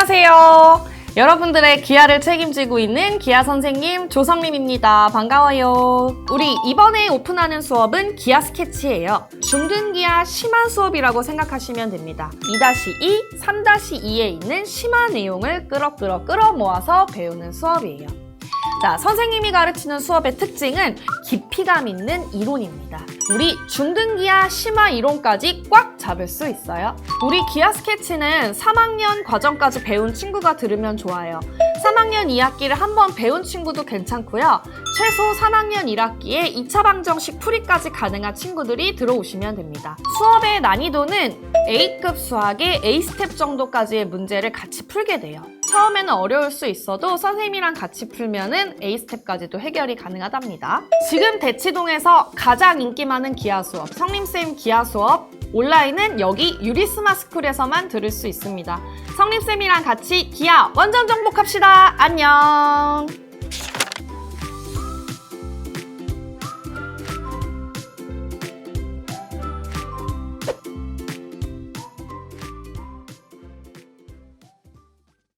안녕하세요. 여러분들의 기아를 책임지고 있는 기아 선생님 조성림입니다. 반가워요. 우리 이번에 오픈하는 수업은 기아 스케치예요. 중등기아 심화 수업이라고 생각하시면 됩니다. 2-2, 3-2에 있는 심화 내용을 끌어 끌어 끌어 모아서 배우는 수업이에요. 자, 선생님이 가르치는 수업의 특징은 깊이감 있는 이론입니다. 우리 중등기아 심화 이론까지 꽉 잡을 수 있어요. 우리 기아 스케치는 3학년 과정까지 배운 친구가 들으면 좋아요. 3학년 2학기를 한번 배운 친구도 괜찮고요. 최소 3학년 1학기에 2차 방정식 풀이까지 가능한 친구들이 들어오시면 됩니다. 수업의 난이도는 A급 수학의 A스텝 정도까지의 문제를 같이 풀게 돼요. 처음에는 어려울 수 있어도 선생님이랑 같이 풀면은 A스텝까지도 해결이 가능하답니다. 지금 대치동에서 가장 인기 많은 기아 수업, 성림쌤 기아 수업 온라인은 여기 유리스마 스쿨에서만 들을 수 있습니다. 성림쌤이랑 같이 기아 완전 정복합시다. 안녕!